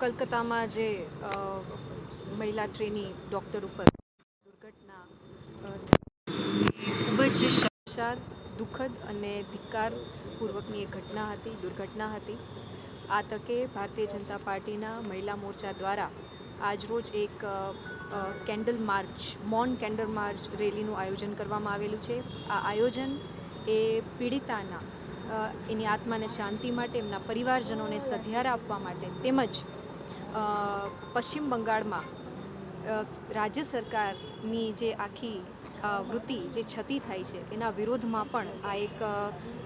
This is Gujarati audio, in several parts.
કલકત્તામાં જે મહિલા ટ્રેની ડૉક્ટર ઉપર દુર્ઘટના ખૂબ જ શર્મસાર દુઃખદ અને ધિક્કારપૂર્વકની એક ઘટના હતી, દુર્ઘટના હતી. આ તકે ભારતીય જનતા પાર્ટીના મહિલા મોરચા દ્વારા આજરોજ એક કેન્ડલ માર્ચ, મોન કેન્ડલ માર્ચ રેલીનું આયોજન કરવામાં આવેલું છે. આ આયોજન એ પીડિતાના એની આત્માને શાંતિ માટે, એમના પરિવારજનોને સધિયારા આપવા માટે તેમજ પશ્ચિમ બંગાળમાં રાજ્ય સરકારની જે આખી વૃત્તિ જે છતી થાય છે, એના વિરોધમાં પણ આ એક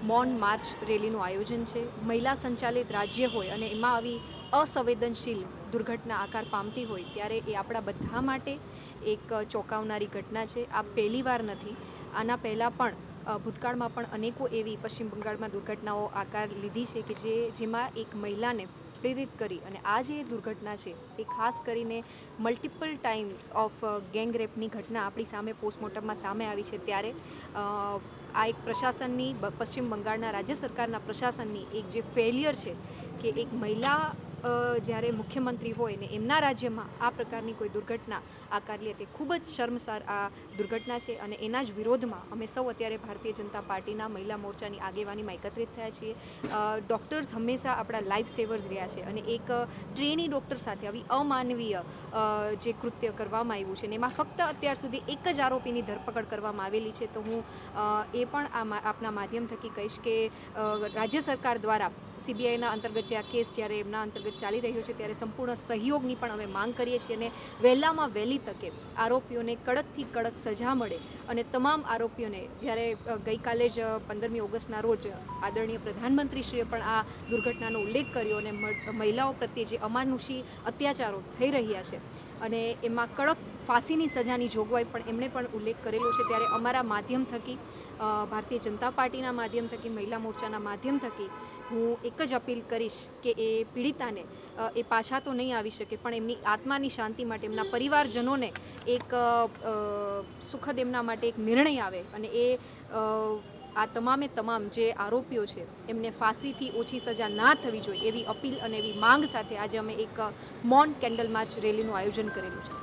મૌન માર્ચ રેલીનું આયોજન છે. મહિલા સંચાલિત રાજ્ય હોય અને એમાં આવી અસંવેદનશીલ દુર્ઘટના આકાર પામતી હોય, ત્યારે એ આપણા બધા માટે એક ચોંકાવનારી ઘટના છે. આ પહેલીવાર નથી. આના પહેલાં પણ ભૂતકાળમાં પણ અનેકો એવી પશ્ચિમ બંગાળમાં દુર્ઘટનાઓ આકાર લીધી છે કે જે, જેમાં એક મહિલાને પ્રેરિત કરી અને આ જે દુર્ઘટના છે, એ ખાસ કરીને મલ્ટિપલ ટાઈમ્સ ઓફ ગેંગ રેપની ઘટના આપણી સામે પોસ્ટમોર્ટમમાં સામે આવી છે ત્યારે આ એક પ્રશાસનની પશ્ચિમ બંગાળના રાજ્ય સરકારના પ્રશાસનની એક જે ફેલિયર છે કે એક મહિલા જ્યારે મુખ્યમંત્રી હોય ને એમના રાજ્યમાં આ પ્રકારની કોઈ દુર્ઘટના આકાર લે તે ખૂબ જ શર્મસાર આ દુર્ઘટના છે અને એના જ વિરોધમાં અમે સૌ અત્યારે ભારતીય જનતા પાર્ટીના મહિલા મોરચાની આગેવાનીમાં એકત્રિત થયા છીએ. ડૉક્ટર્સ હંમેશા આપણા લાઈફ સેવર્સ રહ્યા છે અને એક ટ્રેની ડૉક્ટર સાથે આવી અમાનવીય જે કૃત્ય કરવામાં આવ્યું છે ને એમાં ફક્ત અત્યાર સુધી એક જ આરોપીની ધરપકડ કરવામાં આવેલી છે. તો હું એ પણ આ આપના માધ્યમ થકી કહીશ કે રાજ્ય સરકાર દ્વારા સીબીઆઈના અંતર્ગત જે આ કેસ જ્યારે એમના અંતર્ગત ચાલી રહ્યો છે ત્યારે સંપૂર્ણ સહયોગની પણ અમે માંગ કરીએ છીએ અને વહેલામાં વહેલી તકે આરોપીઓને કડકથી કડક સજા મળે અને તમામ આરોપીઓને જ્યારે ગઈકાલે જ પંદરમી ઓગસ્ટના રોજ આદરણીય પ્રધાનમંત્રીશ્રીએ પણ આ દુર્ઘટનાનો ઉલ્લેખ કર્યો અને મહિલાઓ પ્રત્યે જે અમાનુષી અત્યાચારો થઈ રહ્યા છે અને એમાં કડક ફાંસીની સજાની જોગવાઈ પણ એમણે પણ ઉલ્લેખ કરેલો છે. ત્યારે અમારા માધ્યમ થકી ભારતીય જનતા પાર્ટીના માધ્યમ થકી, મહિલા મોરચાના માધ્યમ થકી હું એક જ અપીલ કરીશ કે એ પીડિતાને એ પાછા તો નહીં આવી શકે, પણ એમની આત્માની શાંતિ માટે, એમના પરિવારજનોને એક સુખદ એમના માટે એક નિર્ણય આવે અને એ આ તમામે તમામ જે આરોપીઓ છે, એમને ફાંસીથી ઓછી સજા ના થવી જોઈએ એવી અપીલ અને એવી માંગ સાથે આજે અમે એક મૌન કેન્ડલ માર્ચ રેલીનું આયોજન કરેલું છે.